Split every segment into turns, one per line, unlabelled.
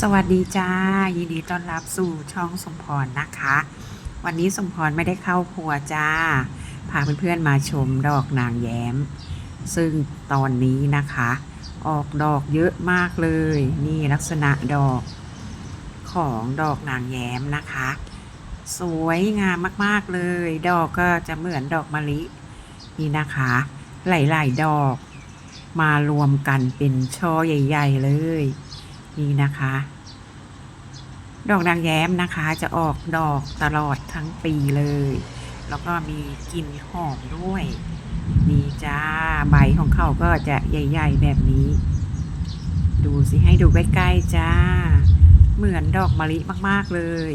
สวัสดีจ้า ยินดีต้อนรับสู่ช่องสมพรนะคะ วันนี้สมพรไม่ได้เข้าครัวจ้า พาเพื่อนๆมาชมดอกนางแย้ม ซึ่งตอนนี้นะคะ ออกดอกเยอะมากเลย นี่ลักษณะดอกของดอกนางแย้มนะคะ สวยงามมากๆเลย ดอกก็จะเหมือนดอกมะลินี่นะคะ หลายๆดอก มารวมกันเป็นช่อใหญ่ ๆ เลย นี่นะคะ ดอกนางแย้มนะคะจะออกดอกตลอดทั้งปีเลย แล้วก็มีกลิ่นหอมด้วยนี่จ้าใบของเขาก็จะใหญ่ ๆ แบบนี้ ดูสิให้ดูใกล้ๆจ้า เหมือนดอกมะลิมากๆเลย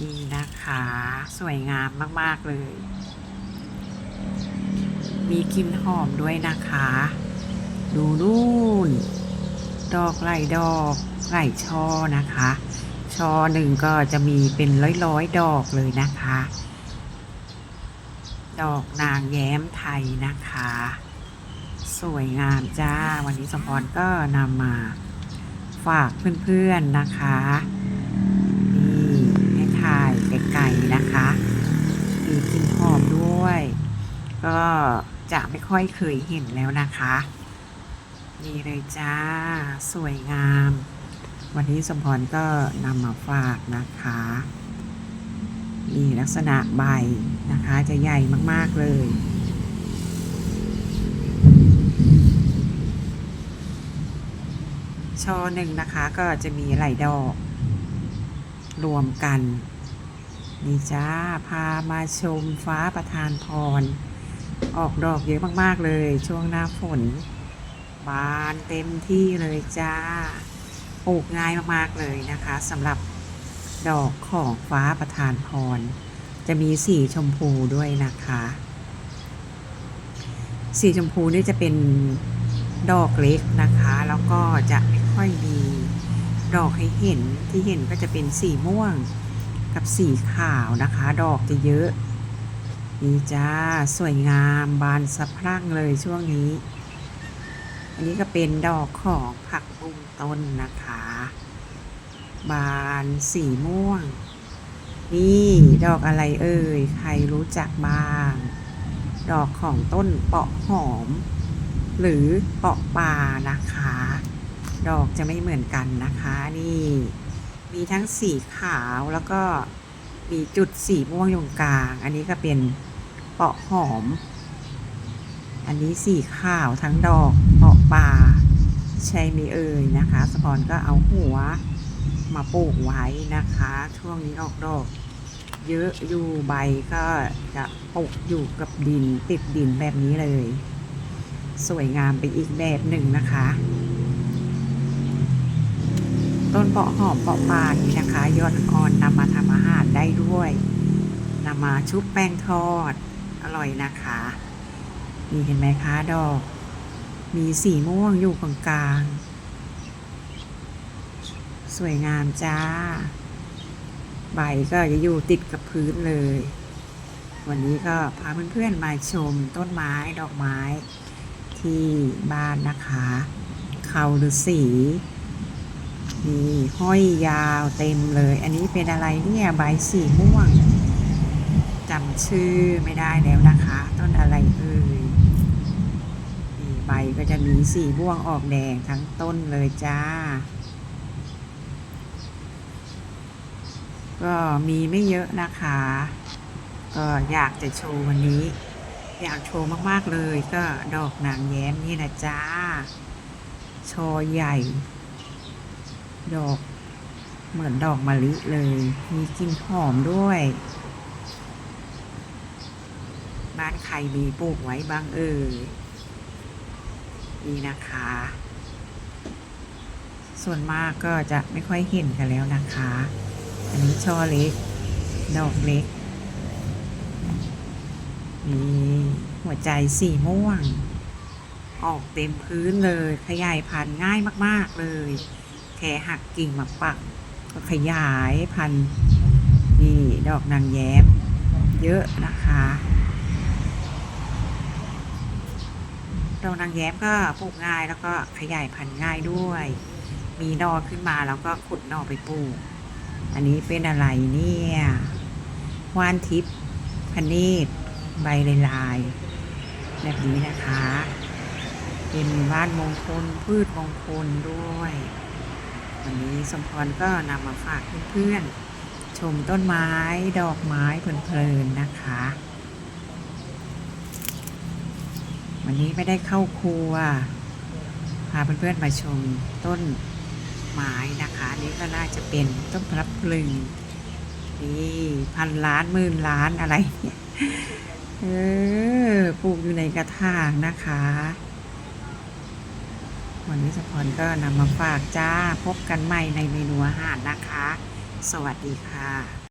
นี่นะคะ สวยงามมากๆเลย มีกลิ่นหอมด้วยนะคะ ดูนู่น ดอกไหลดอกไหลช่อนะคะ ช่อหนึ่งก็จะมีเป็นร้อยๆดอกเลยนะคะ ดอกนางแย้มไทยนะคะ สวยงามจ้า วันนี้สมพรก็นำมาฝากเพื่อนๆนะคะ นี่ให้ถ่ายไกลๆนะคะมีกลิ่นหอมด้วย ก็จะไม่ค่อยเคยเห็นแล้วนะคะ นี่เลยจ้า สวยงาม วันนี้สมพรก็นำมาฝากนะคะนี่ลักษณะใบนะคะจะใหญ่มากๆเลยช่อหนึ่งนะคะก็จะมีหลายดอก รวมกัน นี่จ้า พามาชมฟ้าประทานพร ออกดอกเยอะมาก ๆ เลยช่วงหน้าฝน บานเต็มที่เลยจ้า ปลูกง่ายมากๆเลยนะคะสำหรับดอกของฟ้าประทานพร จะมีสีชมพูด้วยนะคะ สีชมพูนี่จะเป็นดอกเล็กนะคะ แล้วก็จะไม่ค่อยมีดอกให้เห็นที่เห็นก็จะเป็นสีม่วงกับสีขาวนะคะ ดอกจะเยอะนี่จ้า สวยงามบานสะพรั่งเลยช่วงนี้ อันนี้ก็เป็นดอกของผักบุ้งต้นนะคะ บานสีม่วง นี่ดอกอะไรเอ่ย ใครรู้จักบ้าง ดอกของต้นเปาะหอม หรือเปาะป่านะคะ ดอกจะไม่เหมือนกันนะคะนี่ มีทั้งสีขาวแล้วก็มีจุดสีม่วงตรงกลาง อันนี้ก็เป็นเปาะหอม อันนี้สีขาวทั้งดอกาะป่าใช่ไหมเอ่ยนะคะสปอนก็เอาหัวมาปลูกไว้นะคะ ช่วงนี้ออกดอก เยอะอยู่ใบก็จะปลูกอยู่กับดินติดดินแบบนี้เลย สวยงามไปอีกแบบหนึ่งนะคะ ต้นเปาะหอมเปาะป่านี้นะคะยอดอ่อนนำมาทำอาหารได้ด้วยนำมาชุบแป้งทอดอร่อยนะคะ นี่เห็นไหมคะดอก มีสีม่วงอยู่ตรงกลางสวยงามจ้า ใบก็จะอยู่ติดกับพื้นเลย วันนี้ก็พาเพื่อนๆมาชมต้นไม้ดอกไม้ที่บ้านนะคะเขาฤาษีนี่ห้อยยาวเต็มเลย อันนี้เป็นอะไรเนี่ย ใบสีม่วงจำชื่อไม่ได้แล้วนะคะ ต้นอะไรเอ่ย นี่ใบก็จะมีสีม่วงออกแดงทั้งต้นเลยจ้า ก็มีไม่เยอะนะคะ ก็อยากจะโชว์วันนี้ อยากโชว์มากๆเลยก็ดอกนางแย้มนี่นะจ้าโชว์ใหญ่ ดอกเหมือนดอกมะลิเลย มีกลิ่นหอมด้วยบ้านใครมีปลูกไว้บ้างเอ่ย นี่นะคะ ส่วนมากก็จะไม่ค่อยเห็นกันแล้วนะคะ อันนี้ช่อเล็ก ดอกเล็กนี่หัวใจสีม่วง ออกเต็มพื้นเลย ขยายพันธุ์ง่ายมาก ๆ เลย แค่หักกิ่งมาปัก ก็ขยายพันธุ์นี่ดอกนางแย้ม เยอะนะคะ ดอกนางแย้มก็ปลูกง่ายแล้วก็ขยายพันธุ์ง่ายด้วย มีนอขึ้นมาแล้วก็ขุดนอไปปลูก อันนี้เป็นอะไรเนี่ยว่านทิพย์พะเนตรใบลายๆแบบนี้นะคะ เป็นว่านมงคลพืชมงคลด้วย วันนี้สมพรก็นำมาฝากเพื่อนๆชมต้นไม้ดอกไม้เพลินๆนะคะ วันนี้ไม่ได้เข้าครัวพาเพื่อนๆมาชมต้นไม้นะคะนี้ก็น่าจะเป็นต้นพลับพลึงนี่พันล้านหมื่นล้านอะไรเนี่ยเออปลูกอยู่ในกระถางนะคะ วันนี้สปอนก็นำมาฝากจ้าพบกันใหม่ในเมนูอาหารนะคะ สวัสดีค่ะ